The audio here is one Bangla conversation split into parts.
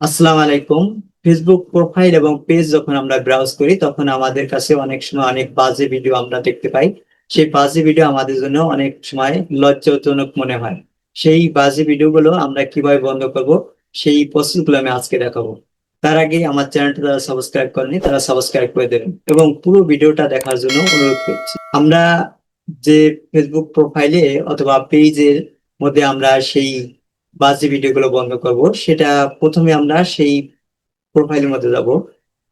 আসসালামু আলাইকুম। ফেসবুক প্রোফাইল এবং পেজ যখন আমরা ব্রাউজ করি, তখন আমাদের কাছে অনেক সময় অনেক বাজে ভিডিও আমরা দেখতে পাই। সেই বাজে ভিডিও আমাদের জন্য অনেক সময় লজ্জাজনক মনে হয়। সেই বাজে ভিডিওগুলো আমরা কীভাবে বন্ধ করব, সেই প্রসেসগুলো আমি আজকে দেখাবো। তার আগে আমার চ্যানেলটা যারা সাবস্ক্রাইব করেনি, তারা সাবস্ক্রাইব করে দেবেন এবং পুরো ভিডিওটা দেখার জন্য অনুরোধ করছি। আমরা যে ফেসবুক প্রোফাইলে অথবা পেজের মধ্যে আমরা সেই বাজে ভিডিওগুলো বন্ধ করব, সেটা প্রথমে আমরা সেই প্রোফাইলের মধ্যে যাব।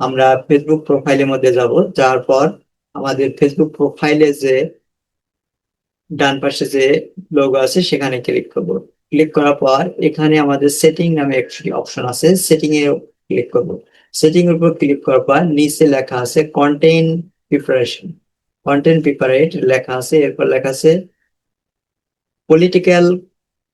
আমরা ফেসবুক প্রোফাইলের মধ্যে যাব, যাওয়ার পর আমাদের ফেসবুক প্রোফাইলে যে ডান পাশে যে লোগো আছে, সেখানে ক্লিক করব। ক্লিক করার পর এখানে আমাদের সেটিং নামে একটি অপশন আছে সেটিং এ ক্লিক করব। সেটিং এর উপর ক্লিক করার পর নিচে লেখা আছে কন্টেন্ট প্রিপারেশন কন্টেন্ট প্রিপারেট লেখা আছে, এরপর লেখা আছে পলিটিক্যাল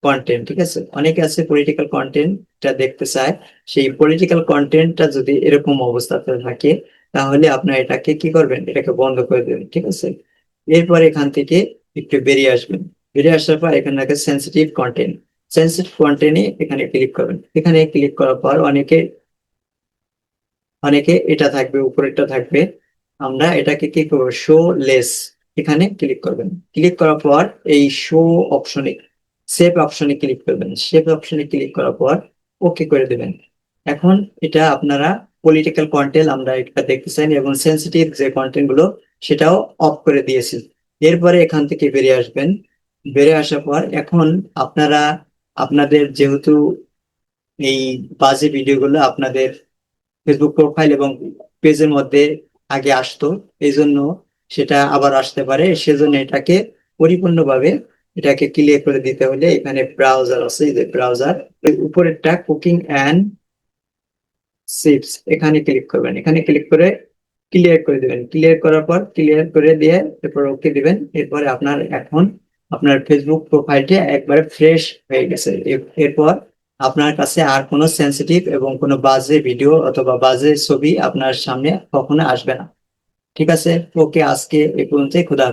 কন্টেন্ট ঠিক আছে? অনেকে আছে পলিটিক্যাল কন্টেন্টটা দেখতে চায়। সেই পলিটিক্যাল কন্টেন্টটা যদি এরকম অবস্থাতে থাকে, তাহলে আপনার এটাকে কি করবেন? এটাকে বন্ধ করে দেবেন, ঠিক আছে? এরপর এখান থেকে একটু বেরিয়ে আসবেন। বেরিয়ে আসার পর এখানে থাকে সেন্সিটিভ কন্টেন্ট সেন্সিটিভ কন্টেন্টে এখানে ক্লিক করবেন। এখানে ক্লিক করার পর অনেকে অনেকে এটা থাকবে, উপরেরটা থাকবে। আমরা এটাকে কি করব? শো লেস এখানে ক্লিক করবেন। ক্লিক করার পর এই শো অপশনে সেভ অপশনে ক্লিক করবেন। সেভ অপশনে ক্লিক করার পর ওকে করে দেবেন। এখন এটা আপনারা পলিটিক্যাল কন্টেন্ট আমরা এটা দেখতে চাই এবং সেন্সিটিভ যে কন্টেন্টগুলো সেটাও অফ করে দিয়েছি। এরপরে এখান থেকে বেরিয়ে আসবেন। বেরিয়ে আসার পর এখন আপনারা, আপনাদের যেহেতু এই বাজে ভিডিওগুলো আপনাদের ফেসবুক প্রোফাইল এবং পেজের মধ্যে আগে আসতো, এই জন্য সেটা আবার আসতে পারে। সেজন্য এটাকে পরিপূর্ণভাবে এটাকে ক্লিয়ার করে দিতে হলে এখানে ব্রাউজার আছে, যে ব্রাউজার উপরেরটা কুকিং অ্যান্ড সিপস এখানে ক্লিক করবেন। এখানে ক্লিক করে ক্লিয়ার করে দিবেন। ক্লিয়ার করার পর ক্লিয়ার করে দিয়ে এরপর ওকে দিবেন। এরপরে আপনার এখন আপনার ফেসবুক প্রোফাইলটি একবারে ফ্রেশ হয়ে গেছে। এর- এরপর আপনার কাছে আর কোনো সেন্সিটিভ এবং কোনো বাজে ভিডিও অথবা বাজে ছবি আপনার সামনে কখনো আসবে না। ঠিক আছে? ওকে আজকে এই পর্যন্তই। খুদা।